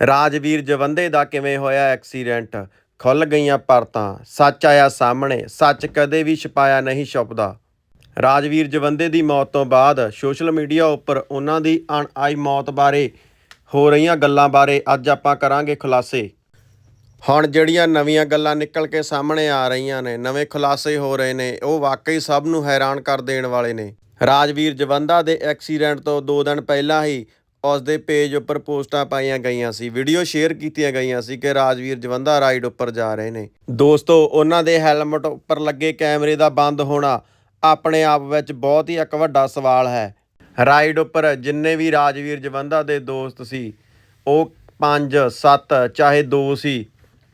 ਰਾਜਵੀਰ ਜਵੰਦੇ ਦਾ ਕਿਵੇਂ ਹੋਇਆ ਐਕਸੀਡੈਂਟ? ਖੁੱਲ ਗਈਆਂ ਪਰਤਾਂ, ਸੱਚ ਆਇਆ ਸਾਹਮਣੇ, ਸੱਚ ਕਦੇ ਵੀ ਛੁਪਾਇਆ ਨਹੀਂ ਛੁਪਦਾ। ਰਾਜਵੀਰ ਜਵੰਦੇ ਦੀ ਮੌਤ ਤੋਂ ਬਾਅਦ ਸੋਸ਼ਲ ਮੀਡੀਆ ਉੱਪਰ ਉਹਨਾਂ ਦੀ ਅਣਆਈ ਮੌਤ ਬਾਰੇ ਹੋ ਰਹੀਆਂ ਗੱਲਾਂ ਬਾਰੇ ਅੱਜ ਆਪਾਂ ਕਰਾਂਗੇ ਖੁਲਾਸੇ। ਹੁਣ ਜਿਹੜੀਆਂ ਨਵੀਆਂ ਗੱਲਾਂ ਨਿਕਲ ਕੇ ਸਾਹਮਣੇ ਆ ਰਹੀਆਂ ਨੇ, ਨਵੇਂ ਖੁਲਾਸੇ ਹੋ ਰਹੇ ਨੇ, ਉਹ ਵਾਕਈ ਸਭ ਨੂੰ ਹੈਰਾਨ ਕਰ ਦੇਣ ਵਾਲੇ ਨੇ। ਰਾਜਵੀਰ ਜਵੰਦਾ ਦੇ ਐਕਸੀਡੈਂਟ ਤੋਂ 2 ਦਿਨ ਪਹਿਲਾਂ ਹੀ ਉਸ ਦੇ ਪੇਜ ਉੱਪਰ ਪੋਸਟਾਂ ਪਾਈਆਂ ਗਈਆਂ ਸੀ ਵੀਡੀਓ ਸ਼ੇਅਰ ਕੀਤੀਆਂ ਗਈਆਂ ਸੀ ਕਿ ਰਾਜਵੀਰ ਜਵੰਦਾ ਰਾਈਡ ਉੱਪਰ ਜਾ ਰਹੇ ਨੇ। ਦੋਸਤੋ, ਉਹਨਾਂ ਦੇ ਹੈਲਮਟ ਉੱਪਰ ਲੱਗੇ ਕੈਮਰੇ ਦਾ ਬੰਦ ਹੋਣਾ ਆਪਣੇ ਆਪ ਵਿੱਚ ਬਹੁਤ ਹੀ ਇੱਕ ਵੱਡਾ ਸਵਾਲ ਹੈ। ਰਾਈਡ ਉੱਪਰ ਜਿੰਨੇ ਵੀ ਰਾਜਵੀਰ ਜਵੰਦਾ ਦੇ ਦੋਸਤ ਸੀ, ਉਹ 5 7 ਚਾਹੇ 2 ਸੀ,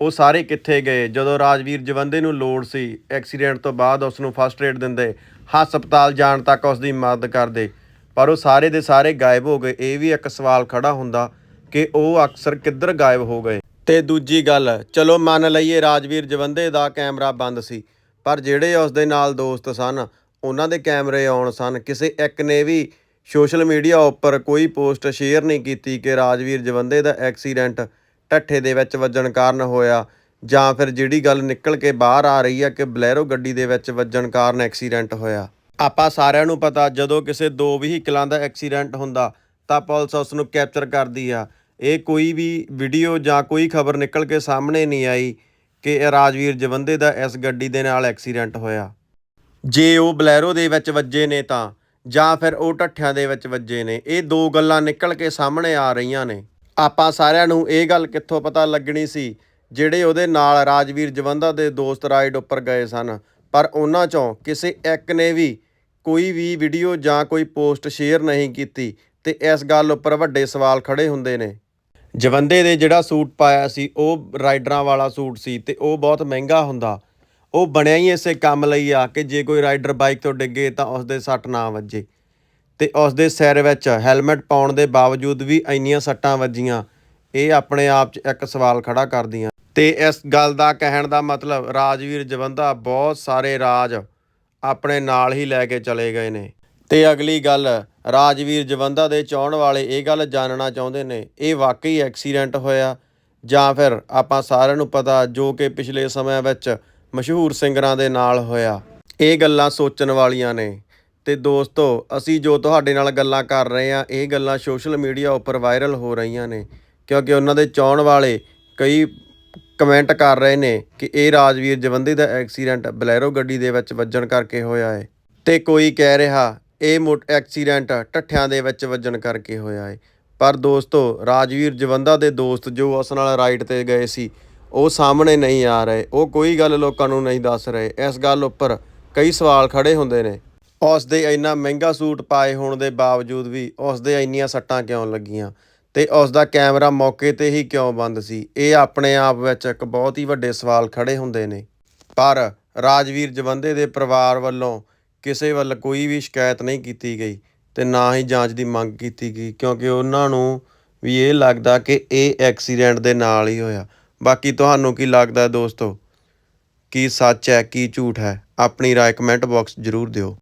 ਉਹ ਸਾਰੇ ਕਿੱਥੇ ਗਏ? ਜਦੋਂ ਰਾਜਵੀਰ ਜਵੰਦੇ ਨੂੰ ਲੋੜ ਸੀ ਐਕਸੀਡੈਂਟ ਤੋਂ ਬਾਅਦ ਉਸ ਨੂੰ ਫਸਟ ਏਡ ਦਿੰਦੇ, ਹਸਪਤਾਲ ਜਾਣ ਤੱਕ ਉਸ ਦੀ ਮਦਦ ਕਰਦੇ। ਪਰ ਉਹ ਸਾਰੇ ਦੇ ਸਾਰੇ ਗਾਇਬ ਹੋ ਗਏ। ਇਹ ਵੀ ਇੱਕ ਸਵਾਲ ਖੜਾ ਹੁੰਦਾ ਕਿ ਉਹ ਅਕਸਰ ਕਿੱਧਰ ਗਾਇਬ ਹੋ ਗਏ। ਤੇ ਦੂਜੀ ਗੱਲ, ਚਲੋ ਮੰਨ ਲਈਏ ਰਾਜਵੀਰ ਜਵੰਦੇ ਦਾ ਕੈਮਰਾ ਬੰਦ ਸੀ, ਪਰ ਜਿਹੜੇ ਉਸ ਦੇ ਨਾਲ ਦੋਸਤ ਸਨ, ਉਹਨਾਂ ਦੇ ਕੈਮਰੇ ਆਉਣ ਸਨ। ਕਿਸੇ ਇੱਕ ਨੇ ਵੀ ਸੋਸ਼ਲ ਮੀਡੀਆ ਉੱਪਰ ਕੋਈ ਪੋਸਟ ਸ਼ੇਅਰ ਨਹੀਂ ਕੀਤੀ ਕਿ ਰਾਜਵੀਰ ਜਵੰਦੇ ਦਾ ਐਕਸੀਡੈਂਟ ਢੱਠੇ ਦੇ ਵਿੱਚ ਵੱਜਣ ਕਾਰਨ ਹੋਇਆ, ਜਾਂ ਫਿਰ ਜਿਹੜੀ ਗੱਲ ਨਿਕਲ ਕੇ ਬਾਹਰ ਆ ਰਹੀ ਹੈ ਕਿ ਬਲੈਰੋ ਗੱਡੀ ਦੇ ਵਿੱਚ ਵੱਜਣ ਕਾਰਨ ਐਕਸੀਡੈਂਟ ਹੋਇਆ। ਆਪਾਂ ਸਾਰਿਆਂ ਨੂੰ ਪਤਾ, ਜਦੋਂ ਕਿਸੇ ਦੋ ਵਹੀਕਲਾਂ ਦਾ ਐਕਸੀਡੈਂਟ ਹੁੰਦਾ, ਤਾਂ ਪੁਲਿਸ ਉਸ ਨੂੰ ਕੈਪਚਰ ਕਰਦੀ ਆ। ਇਹ ਕੋਈ ਵੀ ਵੀਡੀਓ ਜਾਂ ਕੋਈ ਖਬਰ ਨਿਕਲ ਕੇ ਸਾਹਮਣੇ ਨਹੀਂ ਆਈ ਕਿ ਰਾਜਵੀਰ ਜਵੰਦੇ ਦਾ ਇਸ ਗੱਡੀ ਦੇ ਨਾਲ ਐਕਸੀਡੈਂਟ ਹੋਇਆ। ਜੇ ਉਹ ਬਲੈਰੋ ਦੇ ਵਿੱਚ ਵੱਜੇ ਨੇ ਤਾਂ, ਜਾਂ ਫਿਰ ਉਹ ਢੱਠਿਆਂ ਦੇ ਵਿੱਚ ਵੱਜੇ ਨੇ, ਇਹ ਦੋ ਗੱਲਾਂ ਨਿਕਲ ਕੇ ਸਾਹਮਣੇ ਆ ਰਹੀਆਂ ਨੇ। ਆਪਾਂ ਸਾਰਿਆਂ ਨੂੰ ਇਹ ਗੱਲ ਕਿੱਥੋਂ ਪਤਾ ਲੱਗਣੀ ਸੀ, ਜਿਹੜੇ ਉਹਦੇ ਨਾਲ ਰਾਜਵੀਰ ਜਵੰਦਾ ਦੇ ਦੋਸਤ ਰਾਈਡ ਉੱਪਰ ਗਏ ਸਨ, ਪਰ ਉਹਨਾਂ ਚੋਂ ਕਿਸੇ ਇੱਕ ਨੇ ਵੀ ਕੋਈ ਵੀ ਵੀਡੀਓ ਜਾਂ ਕੋਈ ਪੋਸਟ ਸ਼ੇਅਰ ਨਹੀਂ ਕੀਤੀ ਤੇ ਇਸ ਗੱਲ ਉੱਪਰ ਵੱਡੇ ਸਵਾਲ ਖੜੇ ਹੁੰਦੇ ਨੇ। ਜਵੰਦੇ ਦੇ ਜਿਹੜਾ ਸੂਟ ਪਾਇਆ ਸੀ, ਉਹ ਰਾਈਡਰਾਂ ਵਾਲਾ ਸੂਟ ਸੀ ਤੇ ਉਹ ਬਹੁਤ ਮਹਿੰਗਾ ਹੁੰਦਾ। ਉਹ ਬਣਿਆ ਹੀ ਇਸੇ ਕੰਮ ਲਈ ਆ ਕਿ ਜੇ ਕੋਈ ਰਾਈਡਰ ਬਾਈਕ ਤੋਂ ਡਿੱਗੇ ਤਾਂ ਉਸ ਦੇ ਸੱਟ ਨਾ ਵੱਜੇ। ਤੇ ਉਸ ਦੇ ਸਿਰ ਵਿੱਚ ਹੈਲਮਟ ਪਾਉਣ ਦੇ ਬਾਵਜੂਦ ਵੀ ਇੰਨੀਆਂ ਸੱਟਾਂ ਵੱਜੀਆਂ, ਇਹ ਆਪਣੇ ਆਪ 'ਚ ਇੱਕ ਸਵਾਲ ਖੜਾ ਕਰਦੀਆਂ। ਤੇ ਇਸ ਗੱਲ ਦਾ ਕਹਿਣ ਦਾ ਮਤਲਬ ਰਾਜਵੀਰ ਜਵੰਦਾ ਬਹੁਤ ਸਾਰੇ ਰਾਜ ਆਪਣੇ ਨਾਲ ਹੀ ਲੈ ਕੇ ਚਲੇ ਗਏ ਨੇ। ਤੇ ਅਗਲੀ ਗੱਲ, ਰਾਜਵੀਰ ਜਵੰਦਾ ਦੇ ਚਾਹਣ ਵਾਲੇ ਇਹ ਗੱਲ ਜਾਣਨਾ ਚਾਹੁੰਦੇ ਨੇ, ਇਹ ਵਾਕਈ ਐਕਸੀਡੈਂਟ ਹੋਇਆ? ਜਾਂ ਫਿਰ ਆਪਾਂ ਸਾਰਿਆਂ ਨੂੰ ਪਤਾ ਜੋ ਕਿ ਪਿਛਲੇ ਸਮਿਆਂ ਵਿੱਚ ਮਸ਼ਹੂਰ ਸਿੰਗਰਾਂ ਦੇ ਨਾਲ ਹੋਇਆ। ਇਹ ਗੱਲਾਂ ਸੋਚਣ ਵਾਲੀਆਂ ਨੇ। ਤੇ ਦੋਸਤੋ, ਅਸੀਂ ਜੋ ਤੁਹਾਡੇ ਨਾਲ ਗੱਲਾਂ ਕਰ ਰਹੇ ਹਾਂ, ਇਹ ਗੱਲਾਂ ਸੋਸ਼ਲ ਮੀਡੀਆ ਉੱਪਰ ਵਾਇਰਲ ਹੋ ਰਹੀਆਂ ਨੇ। ਕਿਉਂਕਿ ਉਹਨਾਂ ਦੇ ਚਾਹਣ ਵਾਲੇ ਕਈ ਕਮੈਂਟ ਕਰ ਰਹੇ ਨੇ ਕਿ ਇਹ ਰਾਜਵੀਰ ਜਵੰਦੇ ਦਾ ਐਕਸੀਡੈਂਟ ਬਲੈਰੋ ਗੱਡੀ ਦੇ ਵਿੱਚ ਵੱਜਣ ਕਰਕੇ ਹੋਇਆ ਹੈ ਤੇ ਕੋਈ ਕਹਿ ਰਿਹਾ, ਇਹ ਮੋਟ ਐਕਸੀਡੈਂਟ ਢੱਠਿਆਂ ਦੇ ਵਿੱਚ ਵੱਜਣ ਕਰਕੇ ਹੋਇਆ ਹੈ। ਪਰ ਦੋਸਤੋ, ਰਾਜਵੀਰ ਜਵੰਦਾ ਦੇ ਦੋਸਤ ਜੋ ਉਸ ਨਾਲ ਰਾਈਡ ਤੇ ਗਏ ਸੀ, ਉਹ ਸਾਹਮਣੇ ਨਹੀਂ ਆ ਰਹੇ। ਉਹ ਕੋਈ ਗੱਲ ਲੋਕਾਂ ਨੂੰ ਨਹੀਂ ਦੱਸ ਰਹੇ। ਇਸ ਗੱਲ ਉੱਪਰ ਕਈ ਸਵਾਲ ਖੜੇ ਹੁੰਦੇ ਨੇ। ਉਸ ਦੇ ਇੰਨਾ ਮਹਿੰਗਾ ਸੂਟ ਪਾਏ ਹੋਣ ਦੇ ਬਾਵਜੂਦ ਵੀ ਉਸ ਦੇ ਇੰਨੀਆਂ ਸੱਟਾਂ ਕਿਉਂ ਲੱਗੀਆਂ? ਤੇ ਉਸ ਦਾ ਕੈਮਰਾ ਮੌਕੇ ਤੇ ਹੀ ਕਿਉਂ ਬੰਦ ਸੀ? ਇਹ ਆਪਣੇ ਆਪ ਵਿੱਚ ਇੱਕ ਬਹੁਤ ਹੀ ਵੱਡੇ ਸਵਾਲ ਖੜੇ ਹੁੰਦੇ ਨੇ। ਪਰ ਰਾਜਵੀਰ ਜਵੰਦੇ ਦੇ ਪਰਿਵਾਰ ਵੱਲੋਂ ਕਿਸੇ ਵੱਲ ਕੋਈ ਵੀ ਸ਼ਿਕਾਇਤ ਨਹੀਂ ਕੀਤੀ ਗਈ ਤੇ ਨਾ ਹੀ ਜਾਂਚ ਦੀ ਮੰਗ ਕੀਤੀ ਗਈ, ਕਿਉਂਕਿ ਉਹਨਾਂ ਨੂੰ ਵੀ ਇਹ ਲੱਗਦਾ ਕਿ ਇਹ ਐਕਸੀਡੈਂਟ ਦੇ ਨਾਲ ਹੀ ਹੋਇਆ। ਬਾਕੀ ਤੁਹਾਨੂੰ ਕੀ ਲੱਗਦਾ ਦੋਸਤੋ? ਕੀ ਸੱਚ ਹੈ, ਕੀ ਝੂਠ ਹੈ? ਆਪਣੀ ਰਾਏ ਕਮੈਂਟ ਬਾਕਸ ਜ਼ਰੂਰ ਦਿਓ।